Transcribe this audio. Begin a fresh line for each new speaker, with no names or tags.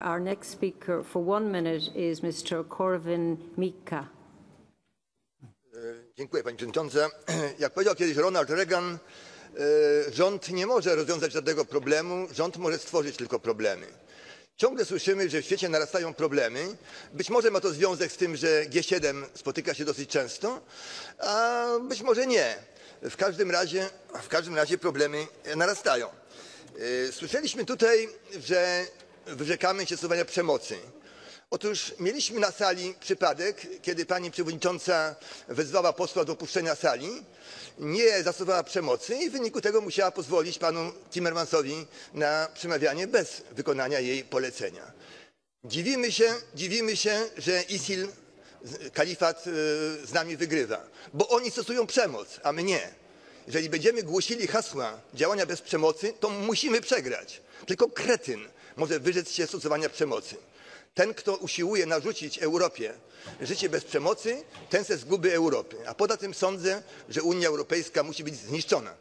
Our next speaker for one minute is Mr. Corvin Mika.
Dziękuję Pani Przewodnicząca. Jak powiedział kiedyś Ronald Reagan, e, rząd nie może rozwiązać żadnego problemu, rząd może stworzyć tylko problemy. Ciągle słyszymy, że w świecie narastają problemy. Być może ma to związek z tym, że G7 spotyka się dosyć często, a być może nie. W każdym razie, w każdym razie problemy narastają. E, Słyszeliśmy tutaj, że wyrzekamy się stosowania przemocy. Otóż mieliśmy na sali przypadek, kiedy pani przewodnicząca wezwała posła do opuszczenia sali, nie zastosowała przemocy i w wyniku tego musiała pozwolić panu Timmermansowi na przemawianie bez wykonania jej polecenia. Dziwimy się, dziwimy się, że ISIL, kalifat y, z nami wygrywa, bo oni stosują przemoc, a my nie. Jeżeli będziemy głosili hasła działania bez przemocy, to musimy przegrać. Tylko kretyn może wyrzec się stosowania przemocy. Ten, kto usiłuje narzucić Europie życie bez przemocy, ten se zguby Europy. A poza tym sądzę, że Unia Europejska musi być zniszczona.